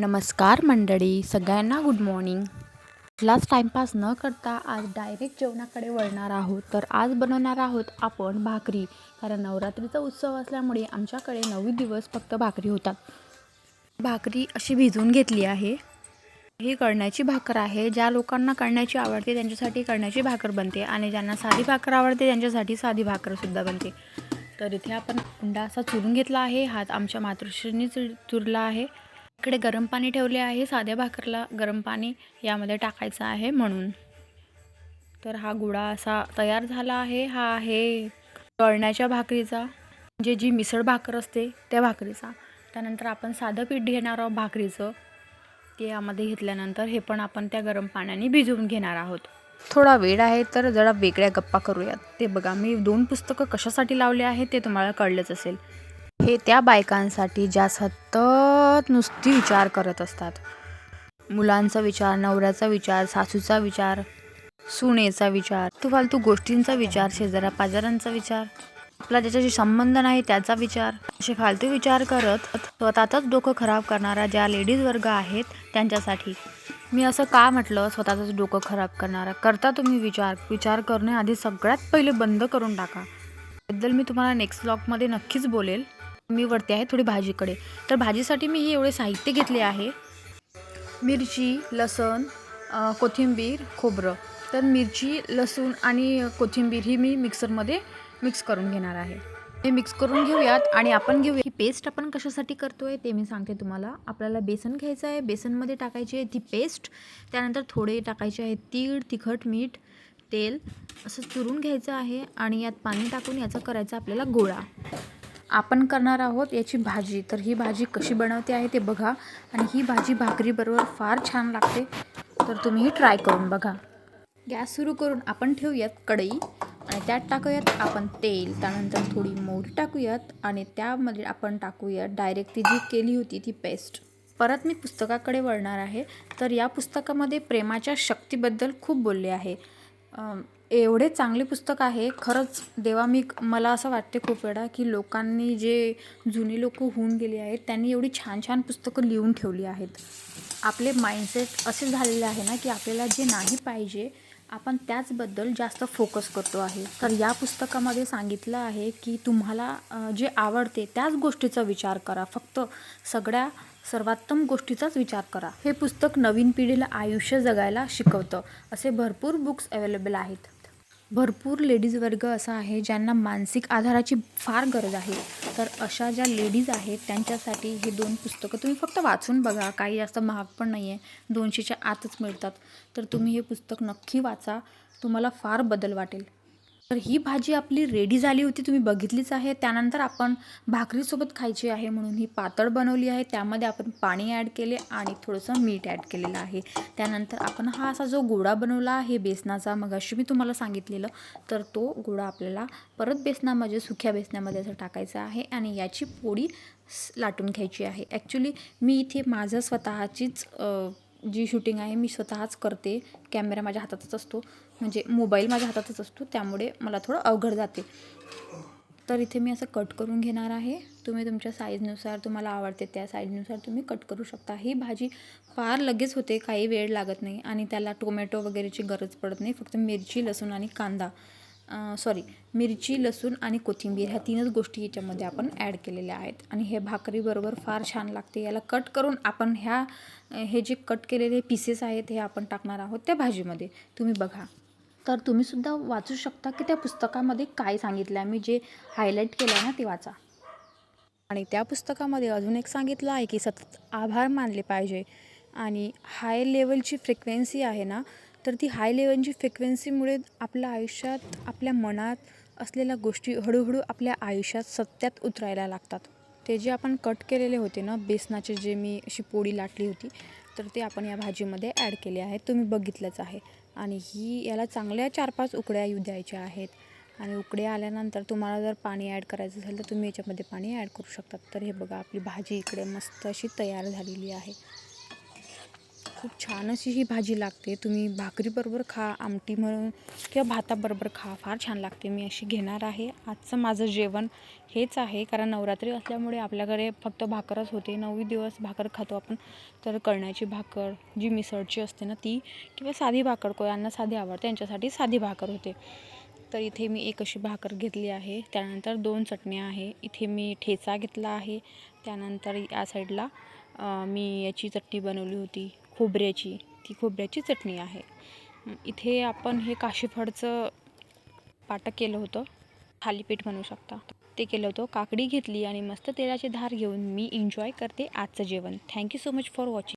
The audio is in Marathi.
नमस्कार मंडळी सगळ्यांना गुड मॉर्निंग क्लास टाईमपास न करता आज डायरेक्ट जेवणाकडे वळणार आहोत. तर आज बनवणार आहोत आपण भाकरी. कारण नवरात्रीचा उत्सव असल्यामुळे आमच्याकडे नऊ दिवस फक्त भाकरी होतात. भाकरी अशी भिजवून घेतली आहे. ही कळण्याची भाकर आहे. ज्या लोकांना कळण्याची आवडते त्यांच्यासाठी कळण्याची भाकर बनते आणि ज्यांना साधी भाकर आवडते त्यांच्यासाठी साधी भाकरसुद्धा बनते. तर इथे आपण उंडा असा चुरून घेतला आहे. हात आमच्या मातृश्रींनी चुरला आहे. इकडे गरम पाणी ठेवले आहे साध्या भाकरला गरम पाणी यामध्ये टाकायचं आहे म्हणून. तर हा गुळा असा तयार झाला आहे हा आहे तळण्याच्या भाकरीचा. म्हणजे जी मिसळ भाकर असते त्या भाकरीचा. त्यानंतर आपण साधं पीठ घेणार आहोत भाकरीचं. ते यामध्ये घेतल्यानंतर हे पण आपण त्या गरम पाण्याने भिजवून घेणार आहोत. थोडा वेळ आहे तर जरा वेगळ्या गप्पा करूयात. ते बघा मी दोन पुस्तकं कशासाठी लावले आहे ते तुम्हाला कळलंच असेल. हे त्या बायकांसाठी ज्या सतत नुसती विचार करत असतात. मुलांचा विचार नवऱ्याचा विचार सासूचा विचार सुनेचा विचार तू फालतू गोष्टींचा विचार शेजाऱ्या पाजारांचा विचार आपला ज्याच्याशी संबंध नाही त्याचा विचार असे फालतू विचार करत स्वतःचंच डोकं खराब करणारा ज्या लेडीज वर्ग आहेत त्यांच्यासाठी. मी असं का म्हटलं? स्वतःचंच डोकं खराब करणारा. करता तुम्ही विचार. विचार करणे आधी सगळ्यात पहिले बंद करून टाका. बद्दल मी तुम्हाला नेक्स्ट ब्लॉगमध्ये नक्कीच बोलेल. मी वरती आहे थोडी भाजीकडे. तर भाजीसाठी मी हे एवढे साहित्य घेतले आहे. मिरची लसण कोथिंबीर खोबरं. तर मिरची लसूण आणि कोथिंबीर ही मी मिक्सरमध्ये मिक्स करून घेणार आहे. हे मिक्स करून घेऊयात आणि आपण घेऊया. ही पेस्ट आपण कशासाठी करतो आहे ते मी सांगते तुम्हाला. आपल्याला बेसन घ्यायचं आहे. बेसनमध्ये टाकायची आहे ती पेस्ट. त्यानंतर थोडे टाकायचे आहे तीळ तिखट मीठ तेल. असं चुरून घ्यायचं आहे आणि यात पाणी टाकून याचा करायचा आपल्याला गोळा. आपण करणार आहोत याची भाजी. तर ही भाजी कशी बनवते आहे ते बघा. आणि ही भाजी भाकरीबरोबर फार छान लागते. तर तुम्हीही ट्राय करून बघा. गॅस सुरू करून आपण ठेवूयात कढई. आणि त्यात टाकूयात आपण तेल. त्यानंतर थोडी मोहरी टाकूयात. आणि त्यामध्ये आपण टाकूयात डायरेक्ट ती जी केली होती ती पेस्ट परत मी पुस्तकाकडे वळणार आहे. तर या पुस्तकामध्ये प्रेमाच्या शक्तीबद्दल खूप बोलले आहे. एवढे चांगले पुस्तक आहे. खरंच देवा मी मला असं वाटते खूप वेळा की लोकांनी जे जुनी लोक होऊन गेली आहेत त्यांनी एवढी छान छान पुस्तकं लिहून ठेवली आहेत. आपले माइंडसेट असे झालेले आहे ना की आपल्याला जे नाही पाहिजे आपण त्याचबद्दल जास्त फोकस करतो आहे. तर या पुस्तकामध्ये सांगितलं आहे की तुम्हाला जे आवडते त्याच गोष्टीचा विचार करा. फक्त सगळ्या सर्वोत्तम गोष्टीचाच विचार करा. हे पुस्तक नवीन पिढीला आयुष्य जगायला शिकवतं. असे भरपूर बुक्स अवेलेबल आहेत. भरपूर लेडीज वर्ग असा आहे ज्यांना मानसिक आधाराची फार गरज आहे. तर अशा ज्या लेडीज आहेत त्यांच्यासाठी हे दोन पुस्तकं तुम्ही फक्त वाचून बघा. काही जास्त महाग पण नाही आहे दोनशेच्या आतच मिळतात. तर तुम्ही हे पुस्तक नक्की वाचा. तुम्हाला फार बदल वाटेल. तर ही भाजी आपली रेडी झाली होती तुम्ही बघितलीच आहे. त्यानंतर आपण भाकरीसोबत खायची आहे म्हणून ही पातळ बनवली आहे. त्यामध्ये आपण पाणी ॲड केले आणि थोडंसं मीठ ॲड केलेलं आहे. त्यानंतर आपण हा असा जो गोडा बनवला आहे बेसनाचा मग अशी मी तुम्हाला सांगितलेलं तर तो गोळा आपल्याला परत बेसनामध्ये सुक्या बेसनामध्ये असं टाकायचा आहे आणि याची पोळी लाटून घ्यायची आहे. ॲक्च्युली मी इथे माझं स्वतःचीच जी शूटिंग आहे मी स्वतःच करते. कॅमेरा माझ्या हातातच असतो. म्हणजे मोबाईल माझ्या हातातच असतो. त्यामुळे मला थोडं अवघड जाते. तर इथे मी असं कट करून घेणार आहे. तुम्ही तुमच्या साईजनुसार तुम्हाला आवडते त्या साईजनुसार तुम्ही कट करू शकता. ही भाजी फार लगेच होते काही वेळ लागत नाही. आणि त्याला टोमॅटो वगैरेची गरज पडत नाही. फक्त मिरची लसूण आणि कांदा. सॉरी मिरची लसूण आणि कोथिंबीर ह्या तीनच गोष्टी याच्यामध्ये आपण ॲड केलेल्या आहेत. आणि हे भाकरीबरोबर फार छान लागते. याला कट करून आपण ह्या हे जे कट केलेले पीसेस आहेत हे आपण टाकणार आहोत त्या भाजीमध्ये. तुम्ही बघा. तर तुम्हीसुद्धा वाचू शकता की त्या पुस्तकामध्ये काय सांगितलं आहे. मी जे हायलाईट केलं आहे ना ते वाचा. आणि त्या पुस्तकामध्ये अजून एक सांगितलं आहे की सतत आभार मानले पाहिजे. आणि हाय लेवलची फ्रिक्वेन्सी आहे ना तर ती हाय लेवलची फ्रिक्वेन्सीमुळे आपल्या आयुष्यात आपल्या मनात असलेल्या गोष्टी हळूहळू आपल्या आयुष्यात सत्यात उतरायला लागतात. ते जे आपण कट केलेले होते ना बेसनाचे जे मी अशी पोळी लाटली होती तर ते आपण या भाजीमध्ये ॲड केले आहे तुम्ही बघितलंच आहे. आणि ही याला चांगल्या चार पाच उकड्या येऊ द्यायच्या आहेत. आणि उकडे आल्यानंतर तुम्हाला जर पाणी ॲड करायचं असेल तर तुम्ही याच्यामध्ये पाणी ॲड करू शकतात. तर हे बघा आपली भाजी इकडे मस्त अशी तयार झालेली आहे. खूप छान अशी ही भाजी लागते. तुम्ही भाकरीबरोबर खा आमटी म्हणून किंवा भाताबरोबर खा फार छान लागते. मी अशी घेणार आहे. आजचं माझं जेवण हेच आहे. कारण नवरात्री असल्यामुळे आपल्याकडे फक्त भाकरच होते. नऊ दिवस भाकर खातो आपण. तर कळण्याची भाकर जी मिसळची असते ना ती किंवा साधी भाकर कोयांना साधी आवडते यांच्यासाठी साधी भाकर होते. तर इथे मी एक अशी भाकर घेतली आहे. त्यानंतर दोन चटण्या आहे. इथे मी ठेचा घेतला आहे. त्यानंतर या साईडला मी याची चटणी बनवली होती. खोबऱ्याची ती खोबऱ्याची चटणी आहे. इथे आपण हे काशीफळचं पाटक केलं होतं. थालीपीठ म्हणू शकता. ते केलं होतं काकडी घेतली आणि मस्त तेलाची धार घेऊन मी एन्जॉय करते आजचं जेवण. Thank you so much for watching